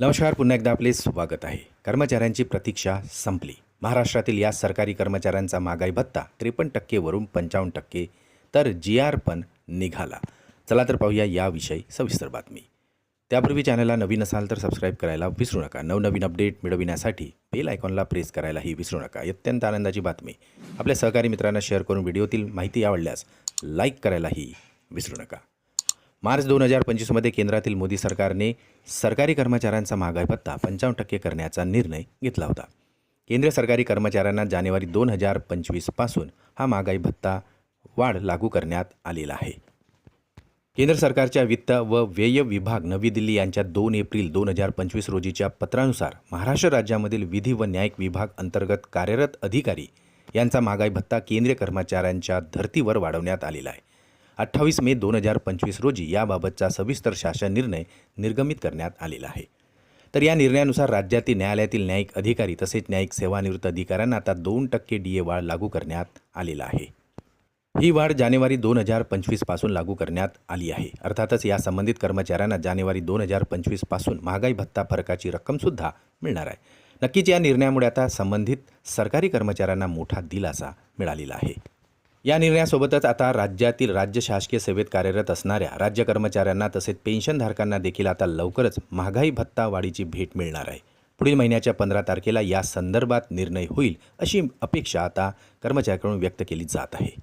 नमस्कार पुन्हा एकदा आपले स्वागत आहे. कर्मचाऱ्यांची प्रतीक्षा संपली. महाराष्ट्रातील या सरकारी कर्मचाऱ्यांचा महागाई भत्ता त्रेपन्न टक्केवरून पंचावन्न टक्के तर जी आर पण निघाला. चला तर पाहूया याविषयी सविस्तर बातमी. त्यापूर्वी चॅनलला नवीन असाल तर सबस्क्राईब करायला विसरू नका. नवनवीन अपडेट मिळविण्यासाठी बेल आयकॉनला प्रेस करायलाही विसरू नका. अत्यंत आनंदाची बातमी. आपल्या सहकारी मित्रांना शेअर करून व्हिडिओतील माहिती आवडल्यास लाईक करायलाही विसरू नका. मार्च दोन हजार पंचवीसमध्ये केंद्रातील मोदी सरकारने सरकारी कर्मचाऱ्यांचा महागाई भत्ता पंचावन्न टक्के करण्याचा निर्णय घेतला होता. केंद्रीय सरकारी कर्मचाऱ्यांना जानेवारी दोन हजार पंचवीसपासून हा महागाई भत्ता वाढ लागू करण्यात आलेला आहे. केंद्र सरकारच्या वित्त व व्यय विभाग नवी दिल्ली यांच्या दोन एप्रिल दोन हजार पंचवीस रोजीच्या पत्रानुसार महाराष्ट्र राज्यामधील विधी व न्यायिक विभाग अंतर्गत कार्यरत अधिकारी यांचा महागाई भत्ता केंद्रीय कर्मचाऱ्यांच्या धर्तीवर वाढवण्यात आलेला आहे. अठ्ठावीस मे दोन हजार पंचवीस रोजी याबाबतचा सविस्तर शासन निर्णय निर्गमित करण्यात आलेला आहे. तर या निर्णयानुसार राज्यातील न्यायालयातील न्यायिक अधिकारी तसेच न्यायिक सेवानिवृत्त अधिकाऱ्यांना आता दोन टक्के डी ए वाढ लागू करण्यात आलेला आहे. ही वाढ जानेवारी दोन हजार पंचवीसपासून लागू करण्यात आली आहे. अर्थातच या संबंधित कर्मचाऱ्यांना जानेवारी दोन हजार पंचवीसपासून महागाई भत्ता फरकाची रक्कमसुद्धा मिळणार आहे. नक्कीच या निर्णयामुळे आता संबंधित सरकारी कर्मचाऱ्यांना मोठा दिलासा मिळालेला आहे. या निर्णयासोबतच आता राज्यातील राज्य शासकीय सेवेत कार्यरत असणाऱ्या राज्य कर्मचाऱ्यांना तसेच पेन्शनधारकांना देखील आता लवकरच महागाई भत्ता वाढीची भेट मिळणार आहे. पुढील महिन्याच्या पंधरा तारखेला या संदर्भात निर्णय होईल अशी अपेक्षा आता कर्मचाऱ्यांकडून व्यक्त केली जात आहे.